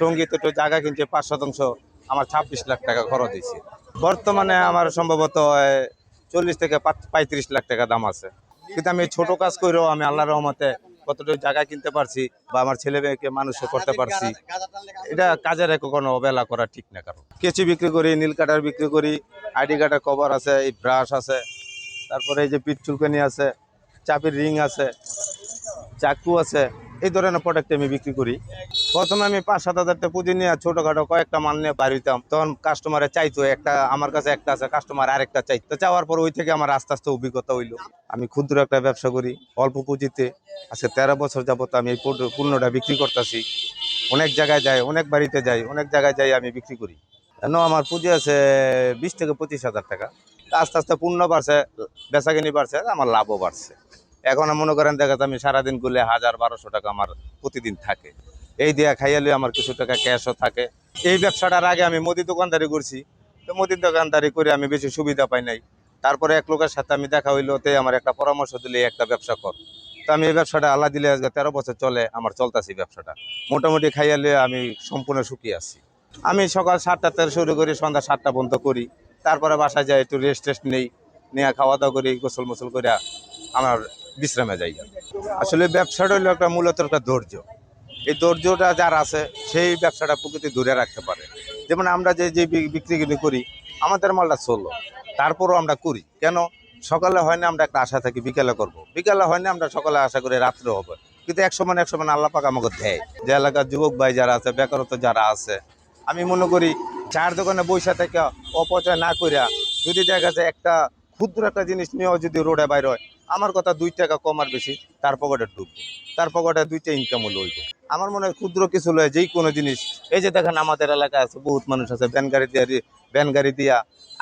টঙ্গিতে তো জায়গা কিনছে পাঁচ শতাংশ আমার ছাব্বিশ লাখ টাকা খরচ হয়েছে। বর্তমানে আমার সম্ভবত চল্লিশ থেকে পঁয়ত্রিশ লাখ টাকা দাম আছে। কিন্তু আমি ছোট কাজ করেও আমি আল্লাহ রহমতে কতটুকু জায়গা কিনতে পারছি বা আমার ছেলে মেয়েকে মানুষ করতে পারছি, এটা কাজের কোনো অবহেলা করা ঠিক না কারণ। কেচি বিক্রি করি, নীল কাটার বিক্রি করি আইডি কাটার কভার আছে, এই ব্রাশ আছে, তারপরে এই যে পিঠ চুলকানি আছে চাপির রিং আছে, চাকু আছে এই ধরনের প্রোডাক্ট আমি বিক্রি করি। প্রথমে আমি পাঁচ সাত হাজার টাকা পুঁজি নিয়ে ছোটখাটো কয়েকটা মাল নিয়ে বাড়িতাম তখন কাস্টমারে চাইতো, একটা আমার কাছে একটা আছে কাস্টমার আরেকটা চাইতো। চাওয়ার পর ওই থেকে আমার আস্তে আস্তে অভিজ্ঞতা হইল। আমি ক্ষুদ্র একটা ব্যবসা করি, অল্প পুঁজিতে। আজকে তেরো বছর যাবত আমি এই পণ্য- পণ্যটা বিক্রি করতেছি। অনেক জায়গায় যাই, অনেক বাড়িতে যাই, অনেক জায়গায় যাই আমি বিক্রি করি। কেন আমার পুঁজি আছে বিশ থেকে পঁচিশ হাজার টাকা। আস্তে আস্তে পূর্ণ বাড়ছে, বেচাকিনি বাড়ছে, আমার লাভও বাড়ছে। এখন মনে করেন, দেখা যাচ্ছে আমি সারাদিন করলে হাজার বারোশো টাকা আমার প্রতিদিন থাকে। এই দিয়া খাইয়ালে আমার কিছু টাকা ক্যাশও থাকে। এই ব্যবসাটার আগে আমি মুদি দোকানদারি করছি। তো মুদির দোকানদারি করে আমি বেশি সুবিধা পাই নাই। তারপরে এক লোকের সাথে আমি দেখা হইল, তে আমার একটা পরামর্শ দিলে একটা ব্যবসা কর। তো আমি এই ব্যবসাটা আল্লাহ দিলে আজকে তেরো বছর চলে, আমার চলতেছি ব্যবসাটা। মোটামুটি খাইয়ালে আমি সম্পূর্ণ সুখী আছি। আমি সকাল সাতটা থেকে শুরু করি, সন্ধ্যা সাতটা পর্যন্ত করি। তারপরে বাসায় যাই, একটু রেস্ট টেস্ট নেই, নিয়ে খাওয়া দাওয়া করি গোসল মোসল করে আমার বিশ্রামে যাই আসলে ব্যবসাটা হলো একটা মূলত একটা ধৈর্য। এই ধৈর্যটা যার আছে, সেই ব্যবসাটা প্রকৃতি দূরে রাখতে পারে। যেমন আমরা যে যে বি- বিক্রি কিনে করি, আমাদের মালটা চলল। তারপরও আমরা করি। কেন? সকালে হয় না আমরা একটা আশা থাকি, বিকেলে করব। বিকেলে হয় না আমরা সকালে আশা করি রাত্রে হবে। কিন্তু এক সময় এক সময় আল্লাহ পাক আমাকে দেয়। যে এলাকার যুবক ভাই যারা আছে, বেকারত্ব যারা আছে, আমি মনে করি চার দোকানে বৈশা থেকে অপচয় না করিয়া যদি দেখা যায় একটা ক্ষুদ্র একটা জিনিস নিয়েও যদি রোডে বাইর হয়, আমার কথা দুই টাকা কম আর বেশি, তার পকেটে ঢুকবো। তার পকেটে দুইটা ইনকাম হলো হইব আমার মনে হয় ক্ষুদ্র কিছু লয় যেই কোনো জিনিস, এই যে দেখেন আমাদের এলাকায় আছে, বহুত মানুষ আছে, ভ্যান গাড়ি দিয়া, ভ্যান গাড়ি দিয়া,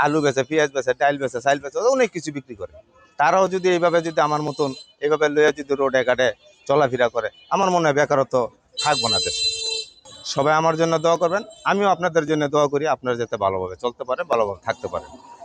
আলু বেচে, পেঁয়াজ বেচে ডাইল বেচে চাইল বেচে, অনেক কিছু বিক্রি করে। তারাও যদি এইভাবে যদি আমার মতন, এইভাবে লইয়া যদি রোডে ঘাটে চলাফেরা করে, আমার মনে হয় বেকারত্ব থাকব না দেশে। সবাই আমার জন্য দোয়া করবেন, আমিও আপনাদের জন্য দোয়া করি, আপনারা যাতে ভালোভাবে চলতে পারে ভালোভাবে থাকতে পারে